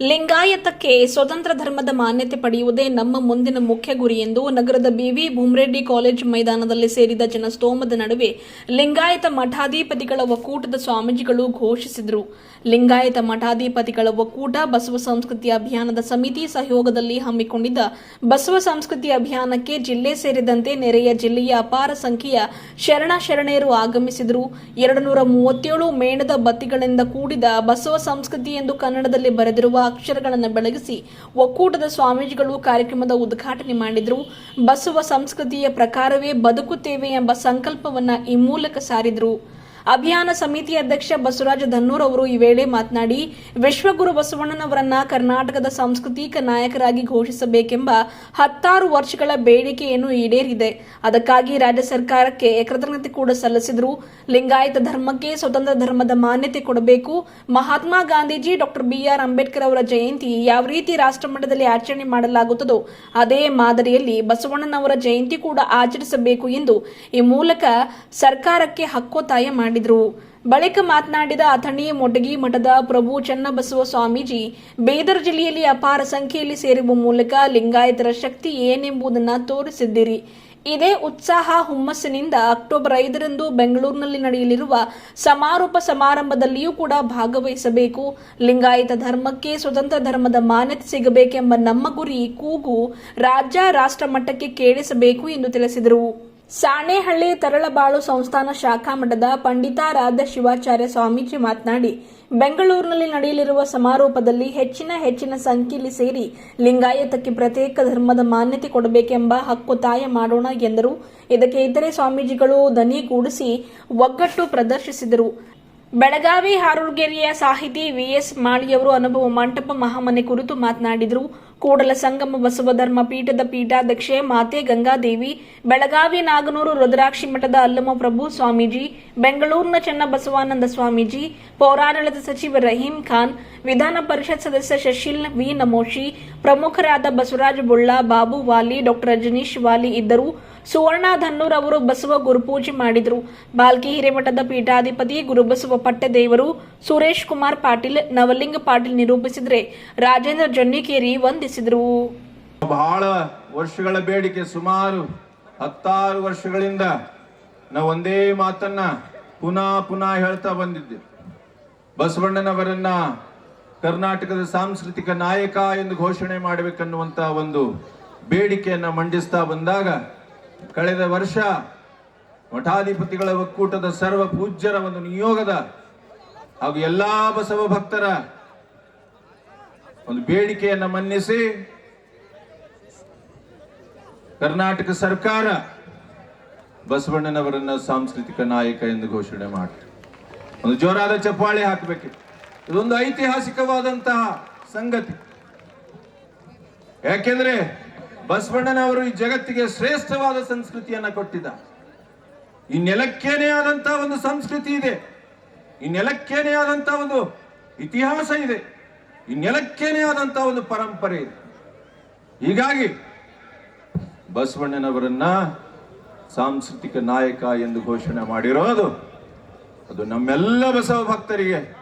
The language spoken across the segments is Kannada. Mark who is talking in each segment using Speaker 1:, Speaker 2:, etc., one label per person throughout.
Speaker 1: ಲಿಂಗಾಯತಕ್ಕೆ ಸ್ವತಂತ್ರ ಧರ್ಮದ ಮಾನ್ಯತೆ ಪಡೆಯುವುದೇ ನಮ್ಮ ಮುಂದಿನ ಮುಖ್ಯ ಗುರಿ ಎಂದು ನಗರದ ಬಿವಿ ಭೂಮರೆಡ್ಡಿ ಕಾಲೇಜ್ ಮೈದಾನದಲ್ಲಿ ಸೇರಿದ ಜನಸ್ತೋಮದ ನಡುವೆ ಲಿಂಗಾಯತ ಮಠಾಧಿಪತಿಗಳ ಒಕ್ಕೂಟದ ಸ್ವಾಮೀಜಿಗಳು ಘೋಷಿಸಿದರು. ಲಿಂಗಾಯತ ಮಠಾಧಿಪತಿಗಳ ಒಕ್ಕೂಟ ಬಸವ ಸಂಸ್ಕೃತಿ ಅಭಿಯಾನದ ಸಮಿತಿ ಸಹಯೋಗದಲ್ಲಿ ಹಮ್ಮಿಕೊಂಡಿದ್ದ ಬಸವ ಸಂಸ್ಕೃತಿ ಅಭಿಯಾನಕ್ಕೆ ಜಿಲ್ಲೆ ಸೇರಿದಂತೆ ನೆರೆಯ ಜಿಲ್ಲೆಯ ಅಪಾರ ಸಂಖ್ಯೆಯ ಶರಣ ಶರಣೆಯರು ಆಗಮಿಸಿದರು. ಎರಡು ನೂರ ಮೂವತ್ತೇಳು ಮೇಣದ ಬತ್ತಿಗಳಿಂದ ಕೂಡಿದ ಬಸವ ಸಂಸ್ಕೃತಿ ಎಂದು ಕನ್ನಡದಲ್ಲಿ ಬರೆದಿರುವ ಅಕ್ಷರಗಳನ್ನು ಬೆಳಗಿಸಿ ಒಕ್ಕೂಟದ ಸ್ವಾಮೀಜಿಗಳು ಕಾರ್ಯಕ್ರಮದ ಉದ್ಘಾಟನೆ ಮಾಡಿದರು. ಬಸವ ಸಂಸ್ಕೃತಿಯ ಪ್ರಕಾರವೇ ಬದುಕುತ್ತೇವೆ ಎಂಬ ಸಂಕಲ್ಪವನ್ನ ಈ ಮೂಲಕ ಸಾರಿದರು. ಅಭಿಯಾನ ಸಮಿತಿ ಅಧ್ಯಕ್ಷ ಬಸವರಾಜ ಧನ್ನೂರ್ ಅವರು ಈ ವೇಳೆ ಮಾತನಾಡಿ, ವಿಶ್ವಗುರು ಬಸವಣ್ಣನವರನ್ನ ಕರ್ನಾಟಕದ ಸಾಂಸ್ಕೃತಿಕ ನಾಯಕರಾಗಿ ಘೋಷಿಸಬೇಕೆಂಬ ಹತ್ತಾರು ವರ್ಷಗಳ ಬೇಡಿಕೆಯನ್ನು ಈಡೇರಿದೆ. ಅದಕ್ಕಾಗಿ ರಾಜ್ಯ ಸರ್ಕಾರಕ್ಕೆ ಕೃತಜ್ಞತೆ ಕೂಡ ಸಲ್ಲಿಸಿದರು. ಲಿಂಗಾಯತ ಧರ್ಮಕ್ಕೆ ಸ್ವತಂತ್ರ ಧರ್ಮದ ಮಾನ್ಯತೆ ಕೊಡಬೇಕು. Mahatma Gandhiji doctor B R Ambedkar ಅವರ ಜಯಂತಿ ಯಾವ ರೀತಿ ರಾಷ್ಟ್ರಮಟ್ಟದಲ್ಲಿ ಆಚರಣೆ ಮಾಡಲಾಗುತ್ತದೋ ಅದೇ ಮಾದರಿಯಲ್ಲಿ ಬಸವಣ್ಣನವರ ಜಯಂತಿ ಕೂಡ ಆಚರಿಸಬೇಕು ಎಂದು ಈ ಮೂಲಕ ಸರ್ಕಾರಕ್ಕೆ ಹಕ್ಕೊತ್ತಾಯ ಮಾಡಿದರು ಬಳಿಕ ಮಾತನಾಡಿದ ಅಥಣಿ ಮೊಟಗಿ ಮಠದ ಪ್ರಭು ಚನ್ನಬಸವ ಸ್ವಾಮೀಜಿ ಬೀದರ್ ಜಿಲ್ಲೆಯಲ್ಲಿ ಅಪಾರ ಸಂಖ್ಯೆಯಲ್ಲಿ ಸೇರುವ ಮೂಲಕ ಲಿಂಗಾಯತರ ಶಕ್ತಿ ಏನೆಂಬುದನ್ನು ತೋರಿಸಿದ್ದೀರಿ. ಇದೇ ಉತ್ಸಾಹ ಹುಮ್ಮಸ್ಸಿನಿಂದ ಅಕ್ಟೋಬರ್ ಐದರಂದು ಬೆಂಗಳೂರಿನಲ್ಲಿ ನಡೆಯಲಿರುವ ಸಮಾರೋಪ ಸಮಾರಂಭದಲ್ಲಿಯೂ ಕೂಡ ಭಾಗವಹಿಸಬೇಕು. ಲಿಂಗಾಯತ ಧರ್ಮಕ್ಕೆ ಸ್ವತಂತ್ರ ಧರ್ಮದ ಮಾನ್ಯತೆ ಸಿಗಬೇಕೆಂಬ ನಮ್ಮ ಗುರಿ, ಕೂಗು ರಾಜ್ಯ ರಾಷ್ಟ್ರ ಮಟ್ಟಕ್ಕೆ ಕೇಳಿಸಬೇಕು ಎಂದು ತಿಳಿಸಿದರು. ಸಾಣೇಹಳ್ಳಿ ತರಳಬಾಳು ಸಂಸ್ಥಾನ ಶಾಖಾ ಮಠದ ಪಂಡಿತಾರಾಧ ಶಿವಾಚಾರ್ಯ ಸ್ವಾಮೀಜಿ ಮಾತನಾಡಿ, ಬೆಂಗಳೂರಿನಲ್ಲಿ ನಡೆಯಲಿರುವ ಸಮಾರೋಪದಲ್ಲಿ ಹೆಚ್ಚಿನ ಹೆಚ್ಚಿನ ಸಂಖ್ಯೆಯಲ್ಲಿ ಸೇರಿ ಲಿಂಗಾಯತಕ್ಕೆ ಪ್ರತ್ಯೇಕ ಧರ್ಮದ ಮಾನ್ಯತೆ ಕೊಡಬೇಕೆಂಬ ಹಕ್ಕೊತ್ತಾಯ ಮಾಡೋಣ ಎಂದರು. ಇದಕ್ಕೆ ಇತರೆ ಸ್ವಾಮೀಜಿಗಳು ದನಿಗೂಡಿಸಿ ಒಗ್ಗಟ್ಟು ಪ್ರದರ್ಶಿಸಿದರು. ಬೆಳಗಾವಿ ಹಾರೂರ್ಗೆರೆಯ ಸಾಹಿತಿ ವಿಎಸ್ ಮಾಳಿಯವರು ಅನುಭವ ಮಂಟಪ ಮಹಾಮನೆ ಕುರಿತು ಮಾತನಾಡಿದರು. ಕೂಡಲ ಸಂಗಮ ಬಸವ ಧರ್ಮ ಪೀಠದ ಪೀಠಾಧ್ಯಕ್ಷೆ ಮಾತೆ ಗಂಗಾದೇವಿ, ಬೆಳಗಾವಿ ನಾಗನೂರು ರುದ್ರಾಕ್ಷಿ ಮಠದ ಅಲ್ಲಮ ಪ್ರಭು ಸ್ವಾಮೀಜಿ, ಬೆಂಗಳೂರಿನ ಚನ್ನಬಸವಾನಂದ ಸ್ವಾಮೀಜಿ, ಪೌರಾಡಳಿತ ಸಚಿವ ರಹೀಂ ಖಾನ್, ವಿಧಾನ ಪರಿಷತ್ ಸದಸ್ಯ ಶಶಿಲ್ ವಿ ನಮೋಶಿ, ಪ್ರಮುಖರಾದ ಬಸವರಾಜ ಬುಳ್ಳ, ಬಾಬು ವಾಲಿ, ಡಾಕ್ಟರ್ ರಜನೀಶ್ ವಾಲಿ ಇದ್ದರು. ಸುವರ್ಣ ಧನ್ನೂರ್ ಅವರು ಬಸವ ಗುರುಪೂಜೆ ಮಾಡಿದರು. ಬಾಲ್ಕಿ ಹಿರೇಮಠದ ಪೀಠಾಧಿಪತಿ ಗುರುಬಸವ ಪಟ್ಟದೇವರು ಸುರೇಶ್ ಕುಮಾರ್ ಪಾಟೀಲ್, ನವಲಿಂಗ ಪಾಟೀಲ್ ನಿರೂಪಿಸಿದರೆ ರಾಜೇಂದ್ರ ಜೊನ್ನಿಕೇರಿ ವಂದಿಸಿದರು.
Speaker 2: ಬಹಳ ವರ್ಷಗಳ ಬೇಡಿಕೆ, ಸುಮಾರು ಹತ್ತಾರು ವರ್ಷಗಳಿಂದ ನಾವು ಒಂದೇ ಮಾತನ್ನ ಪುನಃ ಪುನಃ ಹೇಳ್ತಾ ಬಂದಿದ್ದೆ. ಬಸವಣ್ಣನವರನ್ನ ಕರ್ನಾಟಕದ ಸಾಂಸ್ಕೃತಿಕ ನಾಯಕ ಎಂದು ಘೋಷಣೆ ಮಾಡಬೇಕನ್ನುವಂತಹ ಒಂದು ಬೇಡಿಕೆಯನ್ನ ಮಂಡಿಸ್ತಾ ಬಂದಾಗ ಕಳೆದ ವರ್ಷ ಮಠಾಧಿಪತಿಗಳ ಒಕ್ಕೂಟದ ಸರ್ವ ಪೂಜ್ಯರ ಒಂದು ನಿಯೋಗದ ಹಾಗೂ ಎಲ್ಲಾ ಬಸವ ಭಕ್ತರ ಒಂದು ಬೇಡಿಕೆಯನ್ನ ಮನ್ನಿಸಿ ಕರ್ನಾಟಕ ಸರ್ಕಾರ ಬಸವಣ್ಣನವರನ್ನ ಸಾಂಸ್ಕೃತಿಕ ನಾಯಕ ಎಂದು ಘೋಷಣೆ ಮಾಡಿ ಒಂದು ಜೋರಾದ ಚಪ್ಪಾಳೆ ಹಾಕಬೇಕು. ಇದೊಂದು ಐತಿಹಾಸಿಕವಾದಂತಹ ಸಂಗತಿ. ಯಾಕೆಂದ್ರೆ ಬಸವಣ್ಣನವರು ಈ ಜಗತ್ತಿಗೆ ಶ್ರೇಷ್ಠವಾದ ಸಂಸ್ಕೃತಿಯನ್ನ ಕೊಟ್ಟಿದ್ದ. ಈ ನೆಲಕ್ಕೇನೆ ಆದಂತಹ ಒಂದು ಸಂಸ್ಕೃತಿ ಇದೆ. ಈ ನೆಲಕ್ಕೇನೆ ಆದಂತಹ ಒಂದು ಇತಿಹಾಸ ಇದೆ. ಈ ನೆಲಕ್ಕೇನೆ ಆದಂತಹ ಒಂದು ಪರಂಪರೆ ಇದೆ. ಹೀಗಾಗಿ ಬಸವಣ್ಣನವರನ್ನ ಸಾಂಸ್ಕೃತಿಕ ನಾಯಕ ಎಂದು ಘೋಷಣೆ ಮಾಡಿರೋದು ಅದು ನಮ್ಮೆಲ್ಲ ಬಸವ ಭಕ್ತರಿಗೆ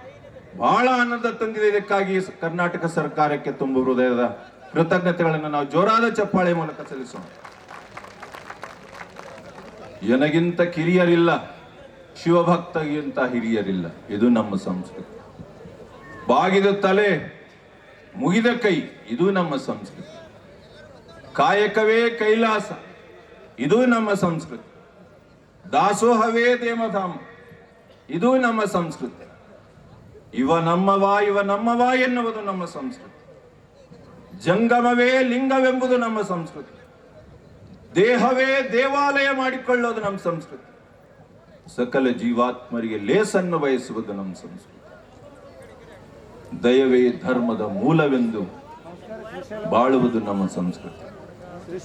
Speaker 2: ಬಹಳ ಆನಂದ ತಂದಿದೆ. ಇದಕ್ಕಾಗಿ ಕರ್ನಾಟಕ ಸರ್ಕಾರಕ್ಕೆ ತುಂಬ ಹೃದಯದ ಕೃತಜ್ಞತೆಗಳನ್ನು ನಾವು ಜೋರಾದ ಚಪ್ಪಾಳೆ ಮೂಲಕ ಸಲ್ಲಿಸೋಣ. ಎನಗಿಂತ ಕಿರಿಯರಿಲ್ಲ, ಶಿವಭಕ್ತಗಿಂತ ಹಿರಿಯರಿಲ್ಲ. ಇದು ನಮ್ಮ ಸಂಸ್ಕೃತಿ. ಬಾಗಿದ ತಲೆ, ಮುಗಿದ ಕೈ, ಇದು ನಮ್ಮ ಸಂಸ್ಕೃತಿ. ಕಾಯಕವೇ ಕೈಲಾಸ, ಇದು ನಮ್ಮ ಸಂಸ್ಕೃತಿ. ದಾಸೋಹವೇ ದೇವಧಾಮ, ಇದು ನಮ್ಮ ಸಂಸ್ಕೃತಿ. ಇವ ನಮ್ಮವಾ ಇವ ನಮ್ಮವಾ ಎನ್ನುವುದು ನಮ್ಮ ಸಂಸ್ಕೃತಿ. ಜಂಗಮವೇ ಲಿಂಗವೆಂಬುದು ನಮ್ಮ ಸಂಸ್ಕೃತಿ. ದೇಹವೇ ದೇವಾಲಯ ಮಾಡಿಕೊಳ್ಳೋದು ನಮ್ಮ ಸಂಸ್ಕೃತಿ. ಸಕಲ ಜೀವಾತ್ಮರಿಗೆ ಲೇಸನ್ನು ಬಯಸುವುದು ನಮ್ಮ ಸಂಸ್ಕೃತಿ. ದಯವೇ ಧರ್ಮದ ಮೂಲವೆಂದು ಬಾಳುವುದು ನಮ್ಮ ಸಂಸ್ಕೃತಿ.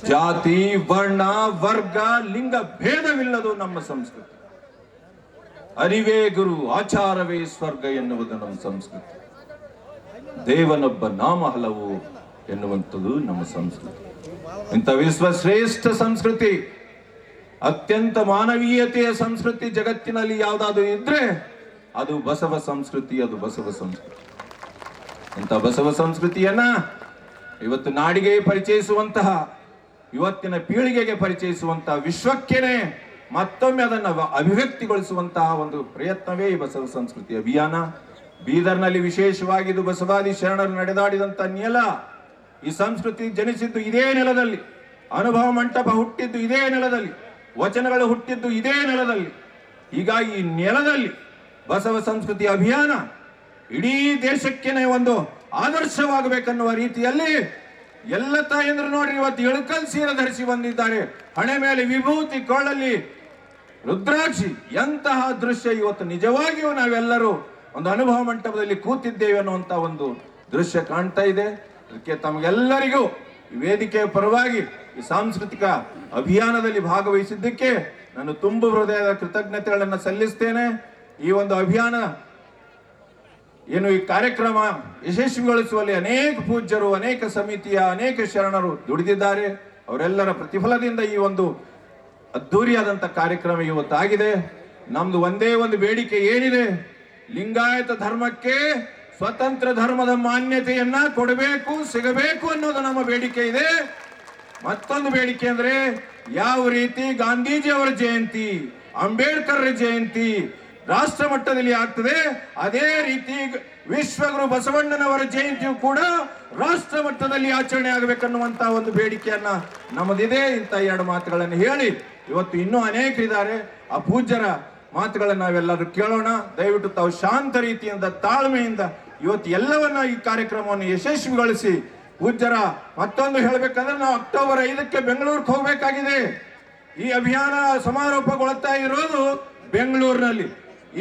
Speaker 2: ಜಾತಿ, ವರ್ಣ, ವರ್ಗ, ಲಿಂಗ ಭೇದವಿಲ್ಲದು ನಮ್ಮ ಸಂಸ್ಕೃತಿ. ಅರಿವೇ ಗುರು, ಆಚಾರವೇ ಸ್ವರ್ಗ ಎನ್ನುವುದು ನಮ್ಮ ಸಂಸ್ಕೃತಿ. ದೇವನೊಬ್ಬ ನಾಮ ಹಲವು ಎನ್ನುವಂಥದ್ದು ನಮ್ಮ ಸಂಸ್ಕೃತಿ. ಇಂಥ ವಿಶ್ವಶ್ರೇಷ್ಠ ಸಂಸ್ಕೃತಿ, ಅತ್ಯಂತ ಮಾನವೀಯತೆಯ ಸಂಸ್ಕೃತಿ ಜಗತ್ತಿನಲ್ಲಿ ಯಾವುದಾದ್ರೂ ಇದ್ರೆ ಅದು ಬಸವ ಸಂಸ್ಕೃತಿ, ಅದು ಬಸವ ಸಂಸ್ಕೃತಿ. ಇಂಥ ಬಸವ ಸಂಸ್ಕೃತಿಯನ್ನ ಇವತ್ತು ನಾಡಿಗೆ ಪರಿಚಯಿಸುವಂತಹ, ಇವತ್ತಿನ ಪೀಳಿಗೆಗೆ ಪರಿಚಯಿಸುವಂತಹ ವಿಶ್ವಕ್ಕೇನೆ ಮತ್ತೊಮ್ಮೆ ಅದನ್ನ ಅಭಿವ್ಯಕ್ತಿಗೊಳಿಸುವಂತಹ ಒಂದು ಪ್ರಯತ್ನವೇ ಈ ಬಸವ ಸಂಸ್ಕೃತಿ ಅಭಿಯಾನ. ಬೀದರ್ನಲ್ಲಿ ವಿಶೇಷವಾಗಿ ಇದು ಬಸವಾದಿ ಶರಣರು ನಡೆದಾಡಿದಂತ ನೆಲ ಈ ಸಂಸ್ಕೃತಿ ಜನಿಸಿದ್ದು ಇದೇ ನೆಲದಲ್ಲಿ. ಅನುಭವ ಮಂಟಪ ಹುಟ್ಟಿದ್ದು ಇದೇ ನೆಲದಲ್ಲಿ. ವಚನಗಳು ಹುಟ್ಟಿದ್ದು ಇದೇ ನೆಲದಲ್ಲಿ. ಹೀಗಾಗಿ ಈ ನೆಲದಲ್ಲಿ ಬಸವ ಸಂಸ್ಕೃತಿ ಅಭಿಯಾನ ಇಡೀ ದೇಶಕ್ಕೇನೆ ಒಂದು ಆದರ್ಶವಾಗಬೇಕನ್ನುವ ರೀತಿಯಲ್ಲಿ ಎಲ್ಲ ತಾಯಂದ್ರು ನೋಡಿ ಇವತ್ತು ಇಳಕಲ್ ಸೀರೆ ಧರಿಸಿ ಬಂದಿದ್ದಾರೆ. ಹಣೆ ಮೇಲೆ ವಿಭೂತಿ, ಕೊಳ್ಳಲ್ಲಿ ರುದ್ರಾಕ್ಷಿ, ಎಂತಹ ದೃಶ್ಯ ಇವತ್ತು ನಿಜವಾಗಿಯೂ ನಾವೆಲ್ಲರೂ ಒಂದು ಅನುಭವ ಮಂಟಪದಲ್ಲಿ ಕೂತಿದ್ದೇವೆ ಅನ್ನುವಂತ ಒಂದು ದೃಶ್ಯ ಕಾಣ್ತಾ ಇದೆ. ಅದಕ್ಕೆ ತಮಗೆಲ್ಲರಿಗೂ ವೇದಿಕೆಯ ಪರವಾಗಿ ಈ ಸಾಂಸ್ಕೃತಿಕ ಅಭಿಯಾನದಲ್ಲಿ ಭಾಗವಹಿಸಿದ್ದಕ್ಕೆ ನಾನು ತುಂಬ ಹೃದಯದ ಕೃತಜ್ಞತೆಗಳನ್ನು ಸಲ್ಲಿಸ್ತೇನೆ. ಈ ಒಂದು ಅಭಿಯಾನ ಏನು ಈ ಕಾರ್ಯಕ್ರಮ ಯಶಸ್ವಿಗೊಳಿಸುವಲ್ಲಿ ಅನೇಕ ಪೂಜ್ಯರು, ಅನೇಕ ಸಮಿತಿಯ, ಅನೇಕ ಶರಣರು ದುಡಿದಿದ್ದಾರೆ. ಅವರೆಲ್ಲರ ಪ್ರತಿಫಲದಿಂದ ಈ ಒಂದು ಅದ್ಧೂರಿಯಾದಂಥ ಕಾರ್ಯಕ್ರಮ ಇವತ್ತಾಗಿದೆ. ನಮ್ದು ಒಂದೇ ಒಂದು ಬೇಡಿಕೆ ಏನಿದೆ, ಲಿಂಗಾಯತ ಧರ್ಮಕ್ಕೆ ಸ್ವತಂತ್ರ ಧರ್ಮದ ಮಾನ್ಯತೆಯನ್ನ ಕೊಡಬೇಕು, ಸಿಗಬೇಕು ಅನ್ನೋದು ನಮ್ಮ ಬೇಡಿಕೆ ಇದೆ. ಮತ್ತೊಂದು ಬೇಡಿಕೆ ಅಂದ್ರೆ ಯಾವ ರೀತಿ ಗಾಂಧೀಜಿ ಅವರ ಜಯಂತಿ ಅಂಬೇಡ್ಕರ್ ಜಯಂತಿ ರಾಷ್ಟ್ರ ಮಟ್ಟದಲ್ಲಿ ಆಗ್ತದೆ, ಅದೇ ರೀತಿ ವಿಶ್ವಗುರು ಬಸವಣ್ಣನವರ ಜಯಂತಿಯು ಕೂಡ ರಾಷ್ಟ್ರ ಮಟ್ಟದಲ್ಲಿ ಆಚರಣೆ ಆಗಬೇಕನ್ನುವಂತ ಒಂದು ಬೇಡಿಕೆಯನ್ನ ನಮ್ಮದಿದೆ ಇಂಥ ಎರಡು ಮಾತುಗಳನ್ನು ಹೇಳಿ. ಇವತ್ತು ಇನ್ನೂ ಅನೇಕರಿದ್ದಾರೆ. ಆ ಪೂಜ್ಯರ ಮಾತುಗಳನ್ನು ನಾವೆಲ್ಲರೂ ಕೇಳೋಣ. ದಯವಿಟ್ಟು ತಾವು ಶಾಂತ ರೀತಿಯಿಂದ, ತಾಳ್ಮೆಯಿಂದ ಇವತ್ತು ಎಲ್ಲವನ್ನ ಈ ಕಾರ್ಯಕ್ರಮವನ್ನು ಯಶಸ್ವಿಗೊಳಿಸಿ ಉಜ್ಜರ ಮತ್ತೊಂದು ಹೇಳಬೇಕಂದ್ರೆ ನಾವು ಅಕ್ಟೋಬರ್ ಐದಕ್ಕೆ ಬೆಂಗಳೂರಿಗೆ ಹೋಗಬೇಕಾಗಿದೆ. ಈ ಅಭಿಯಾನ ಸಮಾರೋಪಗೊಳ್ತಾ ಇರೋದು ಬೆಂಗಳೂರಿನಲ್ಲಿ.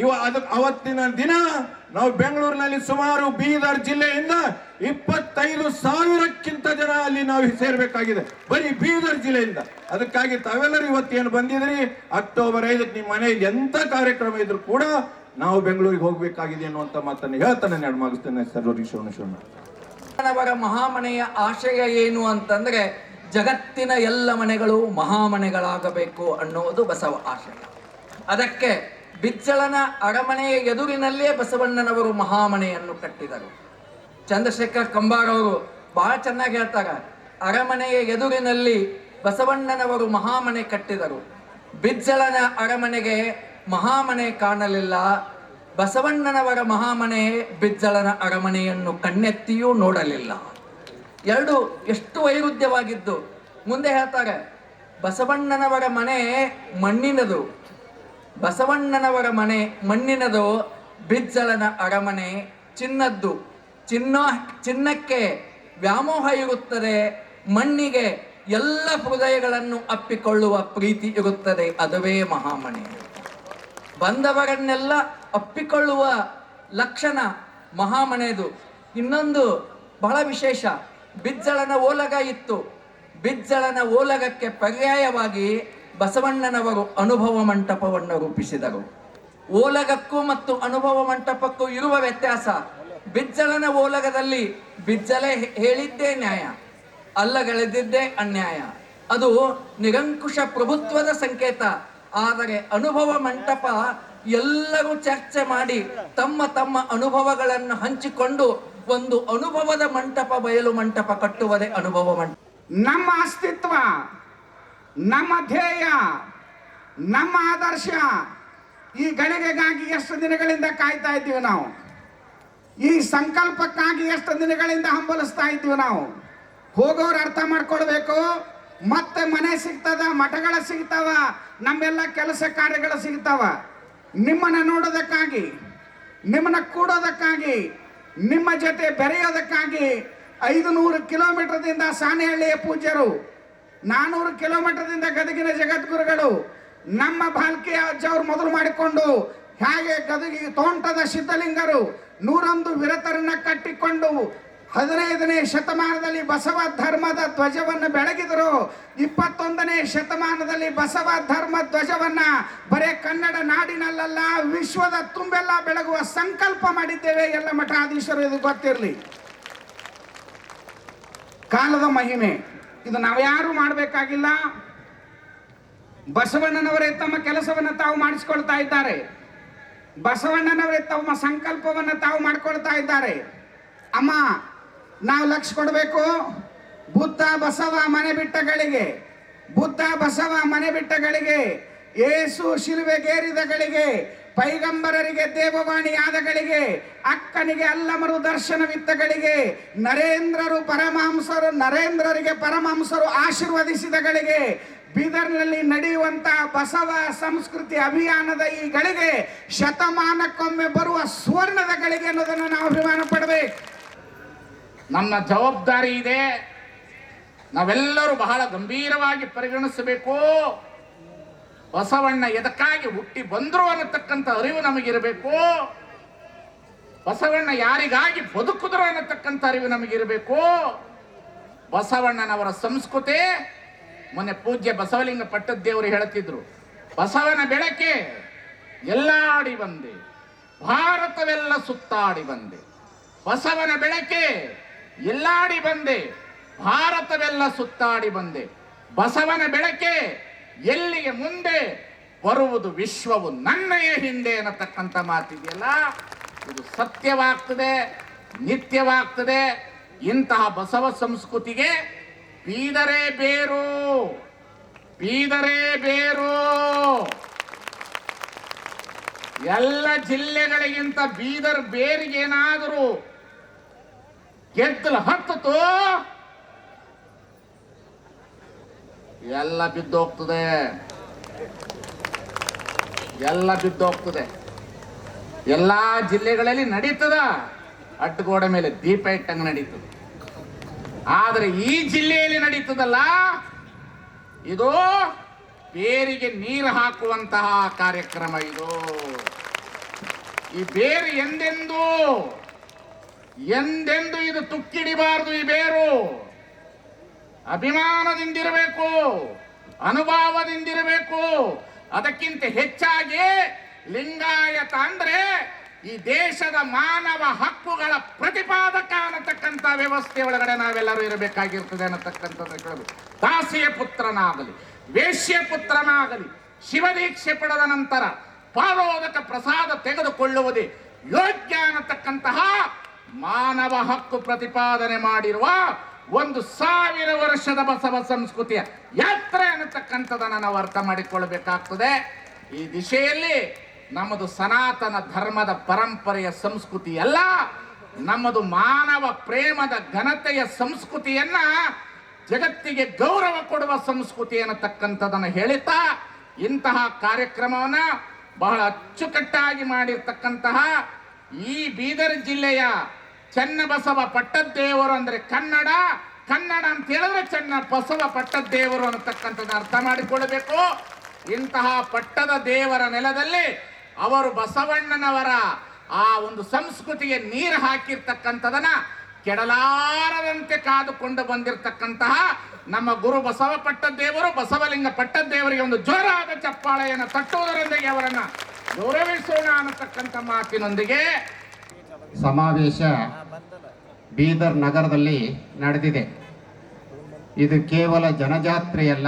Speaker 2: ಇವ ಅದ ಅವತ್ತಿನ ದಿನ ನಾವು ಬೆಂಗಳೂರಿನಲ್ಲಿ ಸುಮಾರು ಬೀದರ್ ಜಿಲ್ಲೆಯಿಂದ ಇಪ್ಪತ್ತೈದು ಸಾವಿರಕ್ಕಿಂತ ಜನ ಅಲ್ಲಿ ನಾವು ಸೇರ್ಬೇಕಾಗಿದೆ. ಬರೀ ಬೀದರ್ ಜಿಲ್ಲೆಯಿಂದ. ಅದಕ್ಕಾಗಿ ತಾವೆಲ್ಲರೂ ಇವತ್ತೇನು ಬಂದಿದ್ರಿ ಅಕ್ಟೋಬರ್ ಐದಕ್ಕೆ ನಿಮ್ಮ ಮನೆಯಲ್ಲಿ ಎಂತ ಕಾರ್ಯಕ್ರಮ ಇದ್ರು ಕೂಡ ನಾವು ಬೆಂಗಳೂರಿಗೆ ಹೋಗಬೇಕಾಗಿದೆ ಅನ್ನುವಂತ ಮಾತನ್ನು ಹೇಳ್ತಾನೆ ನಾನು ಮುಗಿಸ್ತೇನೆ ಸರ್ವರಿ ಶಿವಣ ಶಿವಣ್ಣ
Speaker 3: ಅವರ ಮಹಾಮನೆಯ ಆಶಯ ಏನು ಅಂತಂದ್ರೆ ಜಗತ್ತಿನ ಎಲ್ಲ ಮನೆಗಳು ಮಹಾಮನೆಗಳಾಗಬೇಕು ಅನ್ನುವುದು ಬಸವ ಆಶಯ. ಅದಕ್ಕೆ ಬಿಚ್ಚಳನ ಅರಮನೆಯ ಎದುರಿನಲ್ಲೇ ಬಸವಣ್ಣನವರು ಮಹಾಮನೆಯನ್ನು ಕಟ್ಟಿದರು. ಚಂದ್ರಶೇಖರ್ ಕಂಬಾರವರು ಬಹಳ ಚೆನ್ನಾಗಿ ಹೇಳ್ತಾರೆ, ಅರಮನೆಯ ಎದುರಿನಲ್ಲಿ ಬಸವಣ್ಣನವರು ಮಹಾಮನೆ ಕಟ್ಟಿದರು. ಬಿಜ್ಜಳನ ಅರಮನೆಗೆ ಮಹಾಮನೆ ಕಾಣಲಿಲ್ಲ. ಬಸವಣ್ಣನವರ ಮಹಾಮನೆ ಬಿಜ್ಜಳನ ಅರಮನೆಯನ್ನು ಕಣ್ಣೆತ್ತಿಯೂ ನೋಡಲಿಲ್ಲ. ಎರಡು ಎಷ್ಟು ವೈರುಧ್ಯವಾಗಿದ್ದು. ಮುಂದೆ ಹೇಳ್ತಾರೆ, ಬಸವಣ್ಣನವರ ಮನೆ ಮಣ್ಣಿನದು. ಬಸವಣ್ಣನವರ ಮನೆ ಮಣ್ಣಿನದು, ಬಿಜ್ಜಳನ ಅರಮನೆ ಚಿನ್ನದ್ದು. ಚಿನ್ನ, ಚಿನ್ನಕ್ಕೆ ವ್ಯಾಮೋಹ ಇರುತ್ತದೆ, ಮಣ್ಣಿಗೆ ಎಲ್ಲ ಹೃದಯಗಳನ್ನು ಅಪ್ಪಿಕೊಳ್ಳುವ ಪ್ರೀತಿ ಇರುತ್ತದೆ, ಅದುವೇ ಮಹಾಮನೆ. ಬಂದವರನ್ನೆಲ್ಲ ಅಪ್ಪಿಕೊಳ್ಳುವ ಲಕ್ಷಣ ಮಹಾಮನೆಯದು ಇನ್ನೊಂದು ಬಹಳ ವಿಶೇಷ, ಬಿಜ್ಜಳನ ಓಲಗ ಇತ್ತು. ಬಿಜ್ಜಳನ ಓಲಗಕ್ಕೆ ಪರ್ಯಾಯವಾಗಿ ಬಸವಣ್ಣನವರು ಅನುಭವ ಮಂಟಪವನ್ನು ರೂಪಿಸಿದರು. ಓಲಗಕ್ಕೂ ಮತ್ತು ಅನುಭವ ಮಂಟಪಕ್ಕೂ ಇರುವ ವ್ಯತ್ಯಾಸ, ಬಿಜ್ಜಳನ ಓಲಗದಲ್ಲಿ ಬಿಜ್ಜಲೆ ಹೇಳಿದ್ದೇ ನ್ಯಾಯ, ಅಲ್ಲಗಳೆದಿದ್ದೇ ಅನ್ಯಾಯ. ಅದು ನಿರಂಕುಶ ಪ್ರಭುತ್ವದ ಸಂಕೇತ. ಆದರೆ ಅನುಭವ ಮಂಟಪ ಎಲ್ಲರೂ ಚರ್ಚೆ ಮಾಡಿ ತಮ್ಮ ತಮ್ಮ ಅನುಭವಗಳನ್ನು ಹಂಚಿಕೊಂಡು ಒಂದು ಅನುಭವದ ಮಂಟಪ ಬಯಲು ಮಂಟಪ ಕಟ್ಟುವುದೇ ಅನುಭವ ಮಂಟಪ.
Speaker 4: ನಮ್ಮ ಅಸ್ತಿತ್ವ, ನಮ್ಮ ಧ್ಯೇಯ, ನಮ್ಮ ಆದರ್ಶ ಈ ಗಳಿಗೆಗಾಗಿ ಎಷ್ಟು ದಿನಗಳಿಂದ ಕಾಯ್ತಾ ಇದ್ದೀವಿ ನಾವು? ಈ ಸಂಕಲ್ಪಕ್ಕಾಗಿ ಎಷ್ಟು ದಿನಗಳಿಂದ ಹಂಬಲಿಸ್ತಾ ಇದ್ದೀವಿ ನಾವು? ಹೋಗೋರು ಅರ್ಥ ಮಾಡ್ಕೊಳ್ಬೇಕು ಮತ್ತೆ ಮನೆ ಸಿಗ್ತದ, ಮಠಗಳ ಸಿಗ್ತಾವ, ನಮ್ಮೆಲ್ಲ ಕೆಲಸ ಕಾರ್ಯಗಳು ಸಿಗ್ತಾವ. ನಿಮ್ಮನ್ನ ನೋಡೋದಕ್ಕಾಗಿ, ನಿಮ್ಮನ್ನ ಕೂಡೋದಕ್ಕಾಗಿ, ನಿಮ್ಮ ಜೊತೆ ಬೆರೆಯೋದಕ್ಕಾಗಿ ಐದು ನೂರು ಕಿಲೋಮೀಟರ್ದಿಂದ ಸಾನೆಹಳ್ಳಿಯ ಪೂಜ್ಯರು, ನಾನೂರು ಕಿಲೋಮೀಟರ್ದಿಂದ ಗದಗಿನ ಜಗದ್ಗುರುಗಳು, ನಮ್ಮ ಬಾಲ್ಕೆ ಅಜ್ಜವ್ರು ಮೊದಲು ಮಾಡಿಕೊಂಡು ಹೇಗೆ ಗದಗಿ ತೋಂಟದ ಸಿದ್ಧಲಿಂಗರು ನೂರೊಂದು ವಿರತರನ್ನ ಕಟ್ಟಿಕೊಂಡು ಹದಿನೈದನೇ ಶತಮಾನದಲ್ಲಿ ಬಸವ ಧರ್ಮದ ಧ್ವಜವನ್ನು ಬೆಳಗಿದರು. ಇಪ್ಪತ್ತೊಂದನೇ ಶತಮಾನದಲ್ಲಿ ಬಸವ ಧರ್ಮ ಧ್ವಜವನ್ನು ಬರೇ ಕನ್ನಡ ನಾಡಿನಲ್ಲ ವಿಶ್ವದ ತುಂಬೆಲ್ಲ ಬೆಳಗುವ ಸಂಕಲ್ಪ ಮಾಡಿದ್ದೇವೆ ಎಲ್ಲ ಮಠಾಧೀಶರು, ಇದು ಗೊತ್ತಿರಲಿ. ಕಾಲದ ಮಹಿಮೆ, ಇದು ನಾವ್ಯಾರು ಮಾಡಬೇಕಾಗಿಲ್ಲ. ಬಸವಣ್ಣನವರೇ ತಮ್ಮ ಕೆಲಸವನ್ನು ತಾವು ಮಾಡಿಸಿಕೊಳ್ತಾ ಇದ್ದಾರೆ. ಬಸವಣ್ಣನವರೇ ತಮ್ಮ ಸಂಕಲ್ಪವನ್ನು ತಾವು ಮಾಡಿಕೊಳ್ತಾ ಇದ್ದಾರೆ. ಅಮ್ಮ ನಾವು ಲಕ್ಷ ಕೊಡಬೇಕು ಬುದ್ಧ ಬಸವ ಮನೆ ಬಿಟ್ಟಗಳಿಗೆ ಬುದ್ಧ ಬಸವ ಮನೆ ಬಿಟ್ಟಗಳಿಗೆ ಏಸು ಶಿಲುವೆಗೇರಿದಗಳಿಗೆ ಪೈಗಂಬರರಿಗೆ ದೇವವಾಣಿಯಾದಗಳಿಗೆ ಅಕ್ಕನಿಗೆ ಅಲ್ಲಮರು ದರ್ಶನವಿತ್ತಗಳಿಗೆ ನರೇಂದ್ರರು ಪರಮಹಂಸರು, ನರೇಂದ್ರರಿಗೆ ಪರಮಹಂಸರು ಆಶೀರ್ವದಿಸಿದಗಳಿಗೆ ಬೀದರ್ನಲ್ಲಿ ನಡೆಯುವಂತ ಬಸವ ಸಂಸ್ಕೃತಿ ಅಭಿಯಾನದ ಈ ಗಳಿಗೆ ಶತಮಾನಕ್ಕೊಮ್ಮೆ ಬರುವ ಸುವರ್ಣದ ಗಳಿಗೆ ಅನ್ನೋದನ್ನು ನಾವು ಅಭಿಮಾನ ಪಡಬೇಕು.
Speaker 5: ನಮ್ಮ ಜವಾಬ್ದಾರಿ ಇದೆ. ನಾವೆಲ್ಲರೂ ಬಹಳ ಗಂಭೀರವಾಗಿ ಪರಿಗಣಿಸಬೇಕು. ಬಸವಣ್ಣ ಎದಕ್ಕಾಗಿ ಹುಟ್ಟಿ ಬಂದರು ಅನ್ನತಕ್ಕಂಥ ಅರಿವು ನಮಗಿರಬೇಕು. ಬಸವಣ್ಣ ಯಾರಿಗಾಗಿ ಬದುಕಿದ್ರು ಅನ್ನತಕ್ಕಂಥ ಅರಿವು ನಮಗಿರಬೇಕು. ಬಸವಣ್ಣನವರ ಸಂಸ್ಕೃತಿ, ಮೊನ್ನೆ ಪೂಜ್ಯ ಬಸವಲಿಂಗ ಪಟ್ಟದ್ದೇವರು ಹೇಳ್ತಿದ್ರು, ಬಸವನ ಬೆಳಕೆ ಎಲ್ಲಾಡಿ ಬಂದೆ, ಭಾರತವೆಲ್ಲ ಸುತ್ತಾಡಿ ಬಂದೆ. ಬಸವನ ಬೆಳಕೆ ಎಲ್ಲಾಡಿ ಬಂದೆ, ಭಾರತವೆಲ್ಲ ಸುತ್ತಾಡಿ ಬಂದೆ. ಬಸವನ ಬೆಳಕೆ ಎಲ್ಲಿಗೆ ಮುಂದೆ, ಬರುವುದು ವಿಶ್ವವು ನನ್ನಯ ಹಿಂದೆ ಅನ್ನತಕ್ಕಂಥ ಮಾತಿದೆಯಲ್ಲ? ಇದು ಸತ್ಯವಾಗ್ತದೆ, ನಿತ್ಯವಾಗ್ತದೆ. ಇಂತಹ ಬಸವ ಸಂಸ್ಕೃತಿಗೆ ಬೀದರೇ ಬೇರು ಬೀದರೇ ಬೇರು. ಎಲ್ಲ ಜಿಲ್ಲೆಗಳಿಗಿಂತ ಬೀದರ್ ಬೇರಿಗೇನಾದರೂ ಗೆದ್ದಲು ಹತ್ತಿತು ಎಲ್ಲ ಬಿದ್ದೋಗ್ತದೆ ಎಲ್ಲ ಬಿದ್ದೋಗ್ತದೆ ಎಲ್ಲಾ ಜಿಲ್ಲೆಗಳಲ್ಲಿ ನಡೀತದ. ಅಡ್ಡಗೋಡೆ ಮೇಲೆ ದೀಪ ಇಟ್ಟಂಗೆ ನಡೀತದೆ. ಆದರೆ ಈ ಜಿಲ್ಲೆಯಲ್ಲಿ ನಡೀತದಲ್ಲ, ಇದು ಬೇರಿಗೆ ನೀರು ಹಾಕುವಂತಹ ಕಾರ್ಯಕ್ರಮ ಇದು. ಈ ಬೇರು ಎಂದೆಂದೂ? ಎಂದೆಂದು ಇದು ತುಕ್ಕಿಡಿಬಾರದು ಈ ಬೇರು? ಅಭಿಮಾನದಿಂದಿರಬೇಕು, ಅನುಭಾವದಿಂದಿರಬೇಕು, ಅದಕ್ಕಿಂತ ಹೆಚ್ಚಾಗಿ ಲಿಂಗಾಯತ ಅಂದ್ರೆ ಈ ದೇಶದ ಮಾನವ ಹಕ್ಕುಗಳ ಪ್ರತಿಪಾದಕ ಅನ್ನತಕ್ಕಂಥ ವ್ಯವಸ್ಥೆ ಒಳಗಡೆ ನಾವೆಲ್ಲರೂ ಇರಬೇಕಾಗಿರ್ತದೆ ಅನ್ನತಕ್ಕಂಥದ್ದು ಕೇಳಬೇಕು ದಾಸಿಯ ಪುತ್ರನಾಗಲಿ, ವೇಶ್ಯ ಪುತ್ರನಾಗಲಿ ಶಿವದೀಕ್ಷೆ ಪಡೆದ ನಂತರ ಪಾರೋದಕ ಪ್ರಸಾದ ತೆಗೆದುಕೊಳ್ಳುವುದೇ ಯೋಗ್ಯ ಅನ್ನತಕ್ಕಂತಹ ಮಾನವ ಹಕ್ಕು ಪ್ರತಿಪಾದನೆ ಮಾಡಿರುವ ಒಂದು ಸಾವಿರ ವರ್ಷದ ಬಸವ ಸಂಸ್ಕೃತಿಯ ಯಾತ್ರೆ ಅನ್ನತಕ್ಕಂಥದನ್ನು ನಾವು ಅರ್ಥ ಮಾಡಿಕೊಳ್ಳಬೇಕಾಗ್ತದೆ ಈ ದಿಶೆಯಲ್ಲಿ ನಮ್ಮದು ಸನಾತನ ಧರ್ಮದ ಪರಂಪರೆಯ ಸಂಸ್ಕೃತಿ ಅಲ್ಲ, ನಮ್ಮದು ಮಾನವ ಪ್ರೇಮದ ಘನತೆಯ ಸಂಸ್ಕೃತಿಯನ್ನ ಜಗತ್ತಿಗೆ ಗೌರವ ಕೊಡುವ ಸಂಸ್ಕೃತಿ ಅನ್ನತಕ್ಕಂಥದನ್ನು ಹೇಳುತ್ತಾ ಇಂತಹ ಕಾರ್ಯಕ್ರಮವನ್ನ ಬಹಳ ಅಚ್ಚುಕಟ್ಟಾಗಿ ಮಾಡಿರ್ತಕ್ಕಂತಹ ಈ ಬೀದರ್ ಜಿಲ್ಲೆಯ ಚನ್ನಬಸವ ಪಟ್ಟದ್ದೇವರು ಅಂದ್ರೆ ಕನ್ನಡ ಕನ್ನಡ ಅಂತ ಹೇಳಿದ್ರೆ ಚೆನ್ನ ಬಸವ ಪಟ್ಟದ್ದೇವರು ಅನ್ನತಕ್ಕಂಥದ್ದು ಅರ್ಥ ಮಾಡಿಕೊಳ್ಳಬೇಕು. ಇಂತಹ ಪಟ್ಟದ ದೇವರ ನೆಲದಲ್ಲಿ ಅವರು ಬಸವಣ್ಣನವರ ಆ ಒಂದು ಸಂಸ್ಕೃತಿಗೆ ನೀರು ಹಾಕಿರ್ತಕ್ಕಂಥದನ್ನ ಕೆಡಲಾರದಂತೆ ಕಾದುಕೊಂಡು ಬಂದಿರತಕ್ಕಂತಹ ನಮ್ಮ ಗುರು ಬಸವ ಪಟ್ಟದ್ದೇವರು, ಬಸವಲಿಂಗ ಪಟ್ಟದ್ದೇವರಿಗೆ ಒಂದು ಜೋರಾದ ಚಪ್ಪಾಳೆಯನ್ನು ತಟ್ಟುವುದರೊಂದಿಗೆ ಅವರನ್ನು ಗೌರವಿಸೋಣ ಅನ್ನತಕ್ಕಂಥ ಮಾತಿನೊಂದಿಗೆ
Speaker 6: ಸಮಾವೇಶ ಬೀದರ್ ನಗರದಲ್ಲಿ ನಡೆದಿದೆ. ಇದು ಕೇವಲ ಜನಜಾತ್ರೆಯಲ್ಲ,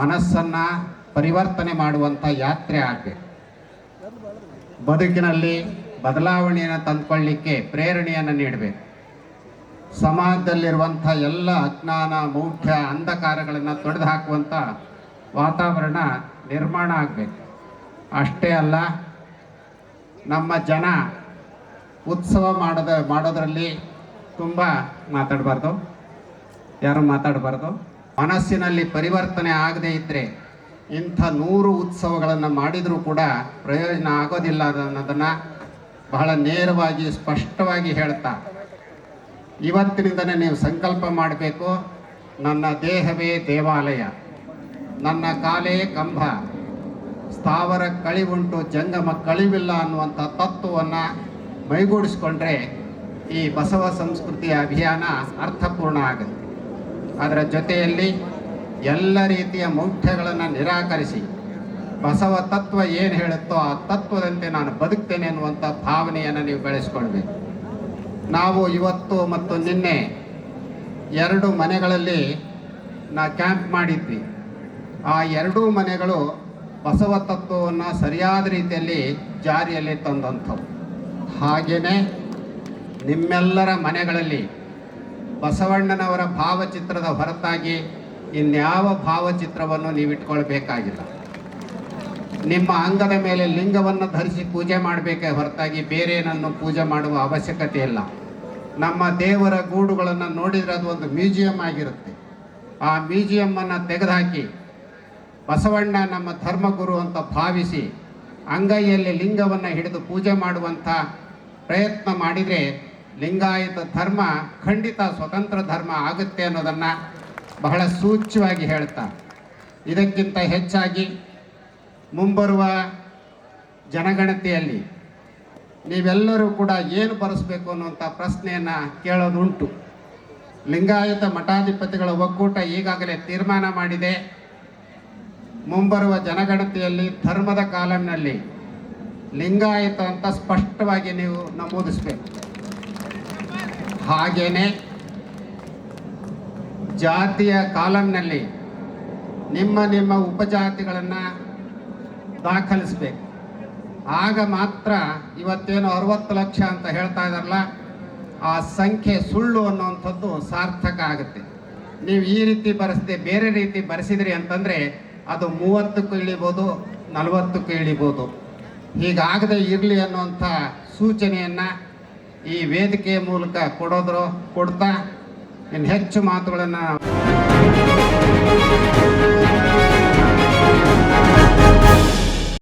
Speaker 6: ಮನಸ್ಸನ್ನು ಪರಿವರ್ತನೆ ಮಾಡುವಂಥ ಯಾತ್ರೆ ಆಗಬೇಕು. ಬದುಕಿನಲ್ಲಿ ಬದಲಾವಣೆಯನ್ನು ತಂದುಕೊಳ್ಳಿಕ್ಕೆ ಪ್ರೇರಣೆಯನ್ನು ನೀಡಬೇಕು. ಸಮಾಜದಲ್ಲಿರುವಂಥ ಎಲ್ಲ ಅಜ್ಞಾನ ಮೌಢ್ಯ ಅಂಧಕಾರಗಳನ್ನು ತೊಡೆದು ಹಾಕುವಂಥ ವಾತಾವರಣ ನಿರ್ಮಾಣ ಆಗಬೇಕು. ಅಷ್ಟೇ ಅಲ್ಲ, ನಮ್ಮ ಜನ ಉತ್ಸವ ಮಾಡೋದ, ಮಾಡೋದರಲ್ಲಿ ತುಂಬ ಮಾತಾಡಬಾರ್ದು. ಯಾರು ಮಾತಾಡಬಾರ್ದು? ಮನಸ್ಸಿನಲ್ಲಿ ಪರಿವರ್ತನೆ ಆಗದೇ ಇದ್ದರೆ ಇಂಥ ನೂರು ಉತ್ಸವಗಳನ್ನು ಮಾಡಿದರೂ ಕೂಡ ಪ್ರಯೋಜನ ಆಗೋದಿಲ್ಲ ಅನ್ನೋದನ್ನು ಬಹಳ ನೇರವಾಗಿ, ಸ್ಪಷ್ಟವಾಗಿ ಹೇಳ್ತಾ. ಇವತ್ತಿನಿಂದನೇ ನೀವು ಸಂಕಲ್ಪ ಮಾಡಬೇಕು. ನನ್ನ ದೇಹವೇ ದೇವಾಲಯ, ನನ್ನ ಕಾಲೇ ಕಂಬ, ಸ್ಥಾವರ ಕಳಿವುಂಟು, ಜಂಗಮ ಕಳಿವಿಲ್ಲ ಅನ್ನುವಂಥ ತತ್ವವನ್ನು ಮೈಗೂಡಿಸ್ಕೊಂಡ್ರೆ ಈ ಬಸವ ಸಂಸ್ಕೃತಿಯ ಅಭಿಯಾನ ಅರ್ಥಪೂರ್ಣ ಆಗುತ್ತೆ. ಅದರ ಜೊತೆಯಲ್ಲಿ ಎಲ್ಲ ರೀತಿಯ ಮೌಢ್ಯಗಳನ್ನು ನಿರಾಕರಿಸಿ ಬಸವ ತತ್ವ ಏನು ಹೇಳುತ್ತೋ ಆ ತತ್ವದಂತೆ ನಾನು ಬದುಕ್ತೇನೆ ಅನ್ನುವಂಥ ಭಾವನೆಯನ್ನು ನೀವು ಬೆಳೆಸ್ಕೊಳ್ಬೇಕು. ನಾವು ಇವತ್ತು ಮತ್ತು ನಿನ್ನೆ ಎರಡು ಮನೆಗಳಲ್ಲಿ ನಾ ಕ್ಯಾಂಪ್ ಮಾಡಿದ್ವಿ. ಆ ಎರಡೂ ಮನೆಗಳು ಬಸವ ತತ್ವವನ್ನು ಸರಿಯಾದ ರೀತಿಯಲ್ಲಿ ಜಾರಿಯಲ್ಲಿ ತಂದಂಥವು. ಹಾಗೆಯೇ ನಿಮ್ಮೆಲ್ಲರ ಮನೆಗಳಲ್ಲಿ ಬಸವಣ್ಣನವರ ಭಾವಚಿತ್ರದ ಹೊರತಾಗಿ ಇನ್ಯಾವ ಭಾವಚಿತ್ರವನ್ನು ನೀವು ಇಟ್ಕೊಳ್ಬೇಕಾಗಿಲ್ಲ ನಿಮ್ಮ ಅಂಗದ ಮೇಲೆ ಲಿಂಗವನ್ನು ಧರಿಸಿ ಪೂಜೆ ಮಾಡಬೇಕೇ ಹೊರತಾಗಿ ಬೇರೇನನ್ನು ಪೂಜೆ ಮಾಡುವ ಅವಶ್ಯಕತೆ ಇಲ್ಲ. ನಮ್ಮ ದೇವರ ಗೂಡುಗಳನ್ನು ನೋಡಿದರೆ ಅದು ಒಂದು ಮ್ಯೂಸಿಯಂ ಆಗಿರುತ್ತೆ. ಆ ಮ್ಯೂಸಿಯಮ್ಮನ್ನು ತೆಗೆದುಹಾಕಿ ಬಸವಣ್ಣ ನಮ್ಮ ಧರ್ಮಗುರು ಅಂತ ಭಾವಿಸಿ ಅಂಗೈಯಲ್ಲಿ ಲಿಂಗವನ್ನು ಹಿಡಿದು ಪೂಜೆ ಮಾಡುವಂಥ ಪ್ರಯತ್ನ ಮಾಡಿದರೆ ಲಿಂಗಾಯತ ಧರ್ಮ ಖಂಡಿತ ಸ್ವತಂತ್ರ ಧರ್ಮ ಆಗುತ್ತೆ ಅನ್ನೋದನ್ನು ಬಹಳ ಸೂಚ್ಯವಾಗಿ ಹೇಳ್ತಾ. ಇದಕ್ಕಿಂತ ಹೆಚ್ಚಾಗಿ ಮುಂಬರುವ ಜನಗಣತಿಯಲ್ಲಿ ನೀವೆಲ್ಲರೂ ಕೂಡ ಏನು ಬರೆಸ್ಬೇಕು ಅನ್ನುವಂಥ ಪ್ರಶ್ನೆಯನ್ನು ಕೇಳೋದುಂಟು. ಲಿಂಗಾಯತ ಮಠಾಧಿಪತಿಗಳ ಒಕ್ಕೂಟ ಈಗಾಗಲೇ ತೀರ್ಮಾನ ಮಾಡಿದೆ. ಮುಂಬರುವ ಜನಗಣತಿಯಲ್ಲಿ ಧರ್ಮದ ಕಾಲಂನಲ್ಲಿ ಲಿಂಗಾಯತ ಅಂತ ಸ್ಪಷ್ಟವಾಗಿ ನೀವು ನಮೂದಿಸಬೇಕು. ಹಾಗೇನೆ ಜಾತಿಯ ಕಾಲಂನಲ್ಲಿ ನಿಮ್ಮ ನಿಮ್ಮ ಉಪಜಾತಿಗಳನ್ನು ದಾಖಲಿಸಬೇಕು. ಆಗ ಮಾತ್ರ ಇವತ್ತೇನು ಅರವತ್ತು ಲಕ್ಷ ಅಂತ ಹೇಳ್ತಾ ಇದ್ದಾರಲ್ಲ ಆ ಸಂಖ್ಯೆ ಸುಳ್ಳು ಅನ್ನುವಂಥದ್ದು ಸಾರ್ಥಕ ಆಗುತ್ತೆ. ನೀವು ಈ ರೀತಿ ಬರೆಸದೆ, ಬೇರೆ ರೀತಿ ಬರೆಸಿದ್ರಿ ಅಂತಂದರೆ ಅದು ಮೂವತ್ತಕ್ಕೂ ಇಳಿಬೋದು, ನಲವತ್ತಕ್ಕೂ ಇಳಿಬೋದು. ಹೀಗಾಗದೆ ಇರಲಿ ಅನ್ನುವಂಥ ಸೂಚನೆಯನ್ನು ಈ ವೇದಿಕೆಯ ಮೂಲಕ ಕೊಡೋದ್ರು ಕೊಡ್ತಾ ಇನ್ನು ಹೆಚ್ಚು ಮಾತುಗಳನ್ನು